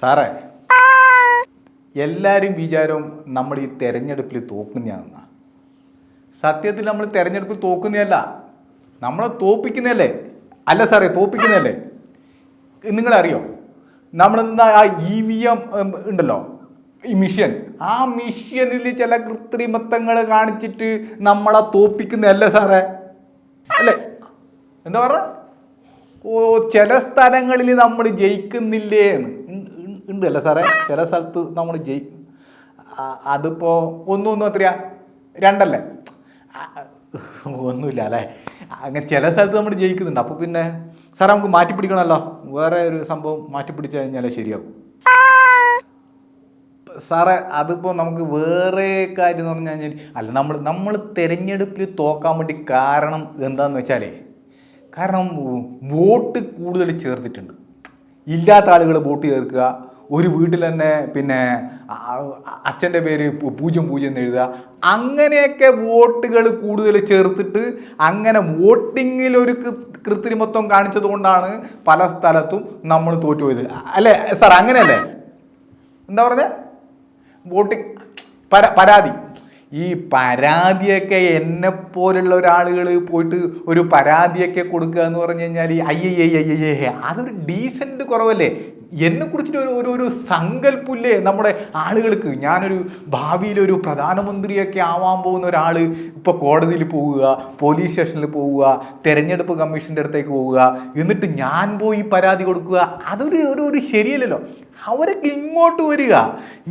സാറേ. എല്ലാവരും വിചാരവും നമ്മൾ ഈ തെരഞ്ഞെടുപ്പിൽ തോക്കുന്നതാണെന്നാ സത്യത്തിൽ നമ്മൾ തെരഞ്ഞെടുപ്പിൽ തോക്കുന്നതല്ല നമ്മളെ തോപ്പിക്കുന്നതല്ലേ അല്ല സാറേ തോപ്പിക്കുന്നതല്ലേ നിങ്ങളറിയോ? നമ്മൾ ആ ഇ വി എം ഉണ്ടല്ലോ? ഈ മിഷ്യൻ. ആ മിഷ്യനിൽ ചില കൃത്രിമത്വങ്ങൾ കാണിച്ചിട്ട് നമ്മളെ തോപ്പിക്കുന്നതല്ലേ സാറേ? അല്ലേ? എന്താ പറഞ്ഞ? ഓ ചില സ്ഥലങ്ങളിൽ നമ്മൾ ജയിക്കുന്നില്ലേ എന്ന് ഉണ്ട്- അല്ലേ സാറേ? ചില സ്ഥലത്ത് നമ്മൾ ജയി അതിപ്പോൾ അതിപ്പോ ഒന്നും ഒന്നും എത്രയാ? രണ്ടല്ലേ? ഒന്നുമില്ല അല്ലേ? അങ്ങനെ ചില സ്ഥലത്ത് നമ്മൾ ജയിക്കുന്നുണ്ട്. അപ്പോൾ പിന്നെ സാറേ നമുക്ക് മാറ്റി പിടിക്കണമല്ലോ വേറെ ഒരു സംഭവം മാറ്റി പിടിച്ചു കഴിഞ്ഞാലേ ശരിയാവും. സാറേ അതിപ്പോൾ നമുക്ക് വേറെ കാര്യം എന്ന് പറഞ്ഞു കഴിഞ്ഞാൽ അല്ല നമ്മൾ നമ്മൾ തിരഞ്ഞെടുപ്പിൽ തോക്കാൻ വേണ്ടി കാരണം എന്താന്ന് വെച്ചാലേ കാരണം വോട്ട് കൂടുതൽ ചേർത്തിട്ടുണ്ട്. ഇല്ലാത്ത ആളുകൾ വോട്ട് ചേർക്കുക ഒരു വീട്ടിൽ തന്നെ പിന്നെ അച്ഛന്റെ പേര് പൂജ്യം പൂജ്യം എന്ന് എഴുതുക. അങ്ങനെയൊക്കെ വോട്ടുകൾ കൂടുതൽ ചേർത്തിട്ട് അങ്ങനെ വോട്ടിങ്ങിൽ ഒരു കൃത്രിമത്വം കാണിച്ചത് കൊണ്ടാണ് പല സ്ഥലത്തും നമ്മൾ തോറ്റുപോയത് അല്ലേ? സാർ അങ്ങനെയല്ലേ? എന്താ പറഞ്ഞത് വോട്ടിംഗ് പര പരാതി. ഈ പരാതിയൊക്കെ എന്നെ പോലുള്ള ഒരാളുകൾ പോയിട്ട് ഒരു പരാതിയൊക്കെ കൊടുക്കുക എന്ന് പറഞ്ഞു കഴിഞ്ഞാൽ അയ്യേ അതൊരു ഡീസന്റ് കുറവല്ലേ? എന്നെ കുറിച്ചിട്ട് ഒരു ഒരു ഒരു നമ്മുടെ ആളുകൾക്ക്? ഞാനൊരു ഭാവിയിൽ ഒരു പ്രധാനമന്ത്രിയൊക്കെ ആവാൻ പോകുന്ന ഒരാൾ ഇപ്പോൾ കോടതിയിൽ പോവുക പോലീസ് സ്റ്റേഷനിൽ പോവുക തെരഞ്ഞെടുപ്പ് കമ്മീഷന്റെ അടുത്തേക്ക് പോവുക എന്നിട്ട് ഞാൻ പോയി പരാതി കൊടുക്കുക അതൊരു ഒരു ഒരു ശരിയല്ലല്ലോ. അവരൊക്കെ ഇങ്ങോട്ട് വരിക.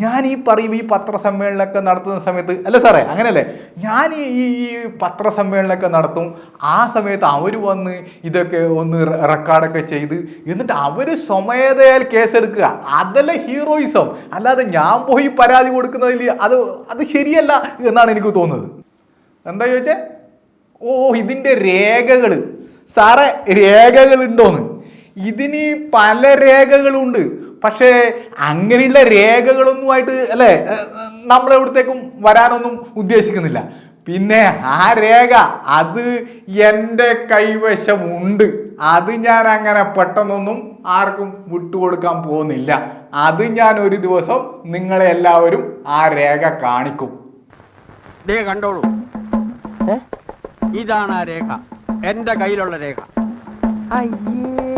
ഞാൻ ഈ പറയും ഈ പത്രസമ്മേളനമൊക്കെ നടത്തുന്ന സമയത്ത് അല്ല സാറേ അങ്ങനെയല്ലേ? ഞാൻ ഈ ഈ പത്രസമ്മേളനമൊക്കെ നടത്തും. ആ സമയത്ത് അവർ വന്ന് ഇതൊക്കെ ഒന്ന് റെക്കോർഡൊക്കെ ചെയ്ത് എന്നിട്ട് അവർ സ്വമേധയാൽ കേസെടുക്കുക. അതല്ല ഹീറോയിസം. അല്ലാതെ ഞാൻ പോയി പരാതി കൊടുക്കുന്നതിൽ അത് അത് ശരിയല്ല എന്നാണ് എനിക്ക് തോന്നുന്നത്. എന്താ ചോദിച്ചേ? ഓ ഇതിന്റെ രേഖകൾ സാറേ രേഖകളുണ്ടോന്ന്. ഇതിന് പല രേഖകളുണ്ട്. പക്ഷേ അങ്ങനെയുള്ള രേഖകളൊന്നുമായിട്ട് അല്ലേ? നമ്മളെവിടത്തേക്കും വരാനൊന്നും ഉദ്ദേശിക്കുന്നില്ല. പിന്നെ ആ രേഖ അത് എന്റെ കൈവശമുണ്ട്. അത് ഞാൻ അങ്ങനെ പെട്ടെന്നൊന്നും ആർക്കും വിട്ടുകൊടുക്കാൻ പോകുന്നില്ല. അത് ഞാൻ ഒരു ദിവസം നിങ്ങളെ എല്ലാവരും ആ രേഖ കാണിക്കും. ദേ കണ്ടോളൂ. ഇതാണ് ആ രേഖ. എന്റെ കയ്യിലുള്ള രേഖ. da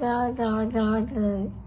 da da da da.